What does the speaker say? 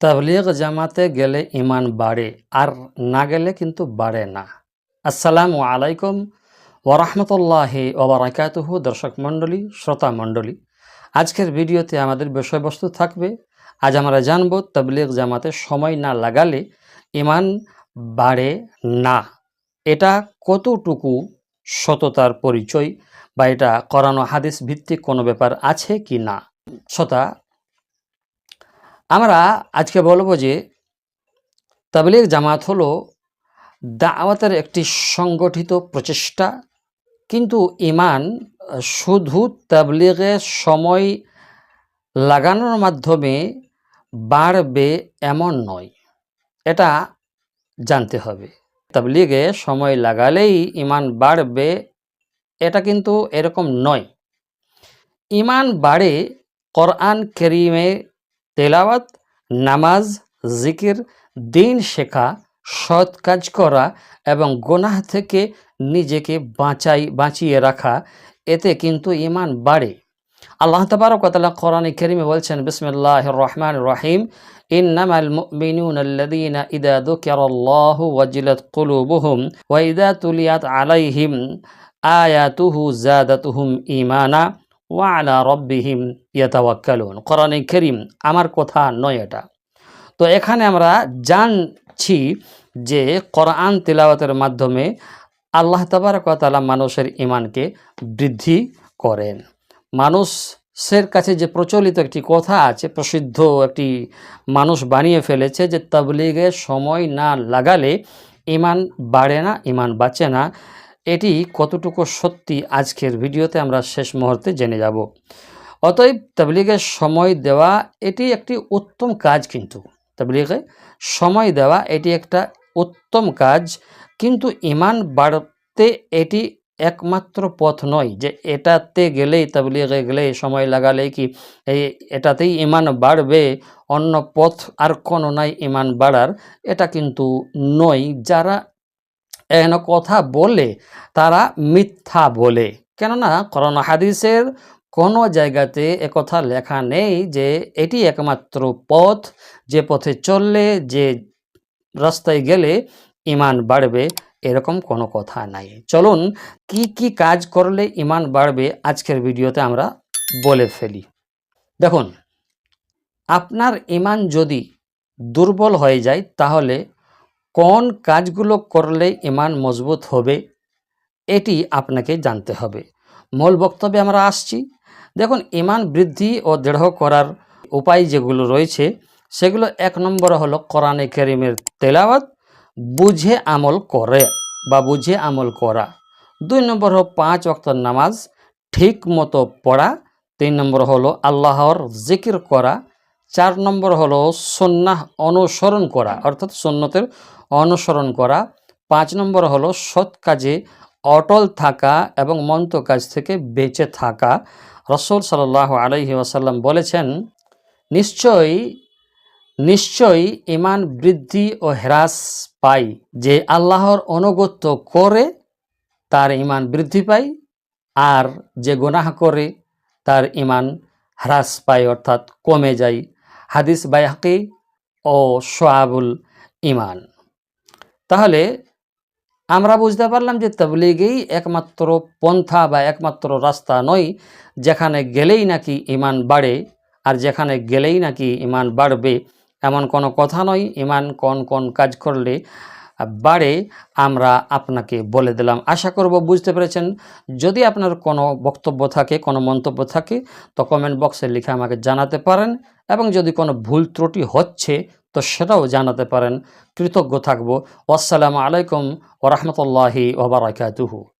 তাবলিগ জামাতে গেলে ইমান বাড়ে, আর না গেলে কিন্তু বাড়ে না। আসসালামু আলাইকুম ওরহমতুল্লাহি ওবরাকাতুহু দর্শক মণ্ডলী, শ্রোতা মণ্ডলী। আজকের ভিডিওতে আমাদের বিষয়বস্তু থাকবে, আজ আমরা জানব তাবলিগ জামাতে সময় না লাগালে ইমান বাড়ে না। এটা কতটুকু সততার পরিচয় বা এটা করানো হাদিস ভিত্তিক কোনো ব্যাপার আছে কি না? শ্রোতা আমরা আজকে বলব যে তাবলিগ জামাত হলো দাওয়াতের একটি সংগঠিত প্রচেষ্টা, কিন্তু ইমান শুধু তাবলিগে সময় লাগানোর মাধ্যমে বাড়বে এমন নয়, এটা জানতে হবে। তাবলিগে সময় লাগালেই ইমান বাড়বে, এটা কিন্তু এরকম নয়। ইমান বাড়ে কোরআন করিমে তেলাওয়াত, নামাজ, জিকির, দিন শেখা, সৎ কাজ করা এবং গোনাহ থেকে নিজেকে বাঁচাই, বাঁচিয়ে রাখা, এতে কিন্তু ইমান বাড়ে। আল্লাহ তবারকতালা কোরআনে করিমে বলছেন বিসমিল্লাহ রহমান রহিম, ইন্নামাল মুমিনুন আল্লাযীনা ইদা যুকিরাল্লাহু ওয়াজিলাত কুলুবুহুম ওয়া ইদা তুলিয়াত আলাইহিম আয়াতুহু জাদাতুহুম ঈমানা। ওয়া আলা রব্বিহিম ইয়াতাওয়াক্কালুন। কোরআনে করিম, আমার কথা নয় এটা। তো এখানে আমরা জানছি যে কোরআন তিলাওয়াতের মাধ্যমে আল্লাহ তাবারকতালা মানুষের ইমানকে বৃদ্ধি করেন। মানুষের কাছে যে প্রচলিত একটি কথা আছে, প্রসিদ্ধ একটি মানুষ বানিয়ে ফেলেছে যে তাবলিগে সময় না লাগালে ইমান বাড়ে না ইমান বাঁচে না। এটি কতটুকু সত্যি আজকের ভিডিওতে আমরা শেষ মুহূর্তে জেনে যাব। অতএব তাবলিগের সময় দেওয়া এটি একটি উত্তম কাজ কিন্তু। তাবলিগে সময় দেওয়া এটি একটা উত্তম কাজ, কিন্তু ইমান বাড়তে এটি একমাত্র পথ নয় যে এটাতে গেলেই, তাবলিগে গেলে সময় লাগালেই কি এই এটাতেই ইমান বাড়বে, অন্য পথ আর কোনো নাই ইমান বাড়ার, এটা কিন্তু নয়। যারা এন কথা বলে তারা মিথ্যা বলে। কেননা করোনা হাদিসের কোনো জায়গাতে একথা লেখা নেই যে এটি একমাত্র পথ, যে পথে চললে, যে রাস্তায় গেলে ইমান বাড়বে, এরকম কোনো কথা নাই। চলুন কি কি কাজ করলে ইমান বাড়বে আজকের ভিডিওতে আমরা বলে ফেলি। দেখুন, আপনার ইমান যদি দুর্বল হয়ে যায় তাহলে কোন কাজগুলো করলে ইমান মজবুত হবে, এটি আপনাকে জানতে হবে। মূল বক্তব্যে আমরা আসছি। দেখুন, ইমান বৃদ্ধি ও দৃঢ় করার উপায় যেগুলো রয়েছে, সেগুলো এক নম্বর হলো কোরআনে করিমের তেলাওয়াত, বুঝে আমল করে বা বুঝে আমল করা। দুই নম্বর হলো পাঁচ অক্তর নামাজ ঠিক মতো পড়া। তিন নম্বর হলো আল্লাহর জিকির করা। চার নম্বর হলো সন্ন্যাহ অনুসরণ করা, অর্থাৎ সন্ন্যতের অনুসরণ করা। পাঁচ নম্বর হলো সৎ কাজে অটল থাকা এবং মন্ত কাজ থেকে বেঁচে থাকা। রসুল সাল্লাহ আলহি আসাল্লাম বলেছেন, নিশ্চয়ই নিশ্চয়ই ইমান বৃদ্ধি ও হ্রাস পায় যে আল্লাহর অনুগত্য করে, তার ইমান বৃদ্ধি পায়। আর যে গুনাহ করে, তার ইমান হ্রাস পায়, অর্থাৎ কমে যায়। হাদিস বাইহাকি ও সোয়াবুল ইমান। তাহলে আমরা বুঝতে পারলাম যে তবলিগেই একমাত্র পন্থা বা একমাত্র রাস্তা নয়, যেখানে গেলেই নাকি ইমান বাড়ে আর যেখানে গেলেই নাকি ইমান বাড়বে। এমন কোনো কথা নয়, ইমান কোন কোন কাজ করলে বাড়ে আমরা আপনাকে বলে দিলাম। আশা করব বুঝতে পেরেছেন। যদি আপনার কোনো বক্তব্য থাকে, কোনো মন্তব্য থাকে, তো কমেন্ট বক্সে লিখে আমাকে জানাতে পারেন এবং যদি কোনো ভুল ত্রুটি হচ্ছে, তো সেটাও জানাতে পারেন। কৃতজ্ঞ থাকব। আসসালামু আলাইকুম ওরহমতুল্লাহি ওবরাকাতুহু